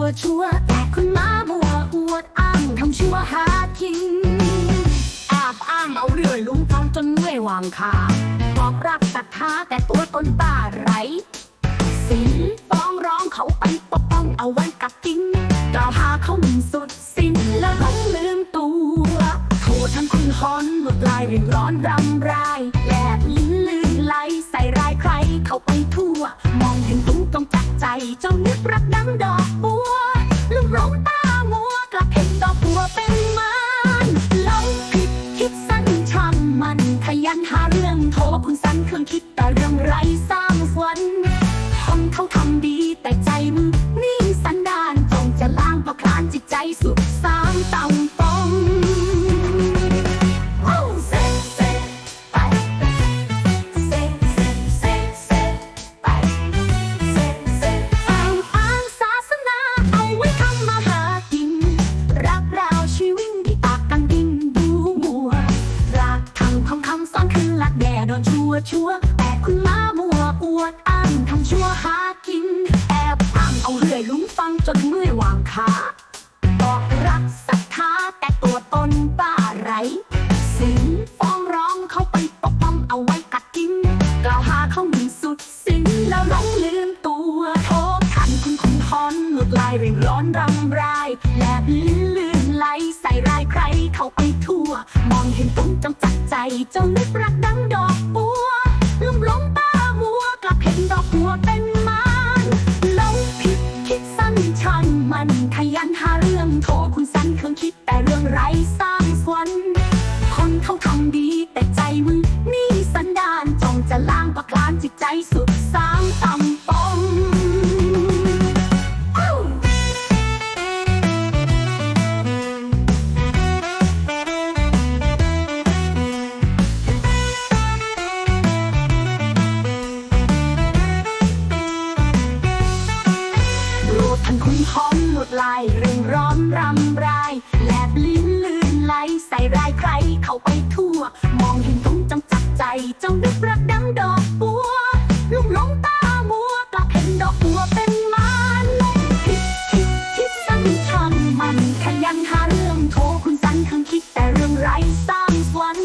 วชัวแต่คุณมาบัวอวดอ้างทำชั่วหากินแอบอ้างเอาเรื่อยลุงฟังจนเมื่อยวางคาบอกรักศรัทธาแต่ตัวตนบ้าไรสินฟ้องร้องเขาไปปกป้องเอาไว้กับจริงกล่าวหาเขาหมิ่นสุดสิ้นแล้วหลงลืมตัวโทษทั้งคุณฮอนหลุดลายเรียงร้อนรำไรแลบลิ้นลื่นไหลใส่ร้ายใครเขาไปทั่ว มองเห็นตุ้งต้องจักใจเจ้านึกรักดังดอก ขยันหาเรื่องโทรคุณสันเครื่องคิดแต่เรื่องไรสร้างฝันคนเขาทำดีแต่ใจมึง ชัวชัวแต่คุณมามัวอวดอ้างทำชั่วหากิน แอบอ้างเอาเรื่อยลุ้มฟังจนเมื่อยวางคาบอกรักศรัทธาแต่ตัวตนบ้าไรสินฟ้องร้องเขาไปปกป้องเอาไว้กัดกิน กล่าวหาเขาหมิ่นสุดสิ้นแล้วหลงลืมตัวโทษทันคุณคุณทอนหลุดลายเร่งร้อนรำไรแลบลิ้นลื่นไหลใส่รายใครเข้าไปทั่ว มองเห็นตุ้งจังจักใจเจ้านึกรักดังดอก มัน โลดทันคุณหอมหมดลายเร่งร้อนรำไรแลบลิ้นลื่นไหลใส่รายใครเข้าไปทั่ว มองเห็นตุ้งจังจับใจเจ้านึกรักดังดอกบัวลุ่มหลงตามัวกลับเห็นดอกบัวเป็นมันคิดคิดคิดสั้นช่างมันขยันหาเรื่องโทรคุณสันครื่องคิดแต่เรื่องไรสร้างฝัน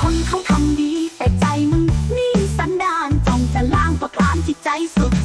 คนเขาทำดีแต่ใจมึงนี่สันดานจ้องจะล้างประคลานจิตใจสุด